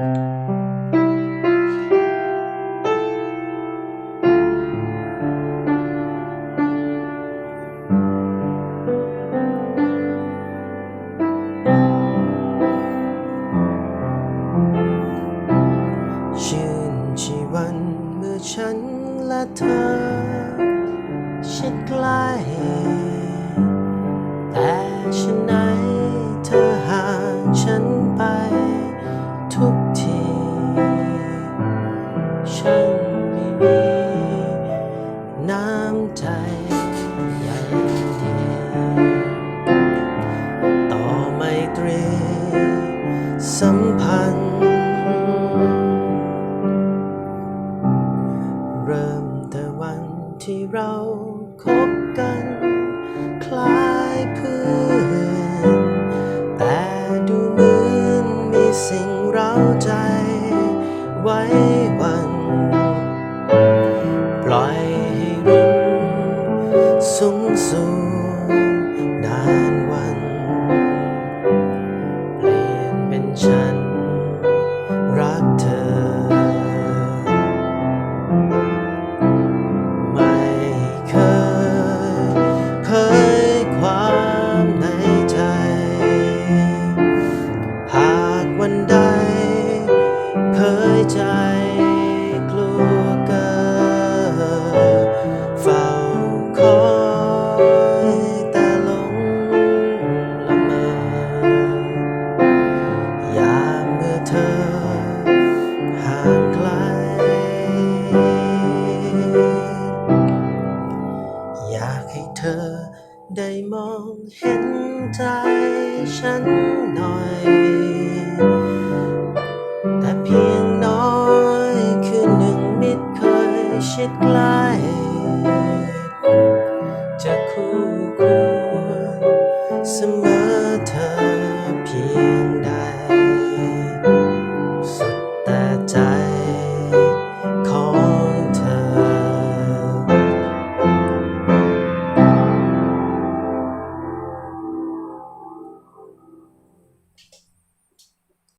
ชื่นชีวันเมื่อฉันและเธอชิดใกล้แต่ฉันไหน ใจใหญ่ดีต่อไมตรีสัมพันธ์ เริ่มแต่วันที่เราคบกัน คล้ายเพื่อนแต่ดูเหมือนมีสิ่งเร้าใจไว้วัน อยากให้เธอได้มองเห็นใจฉันหน่อย แต่เพียงน้อยคือหนึ่งมิตรเคยชิดใกล้จะคู่ควรเสมอเธอ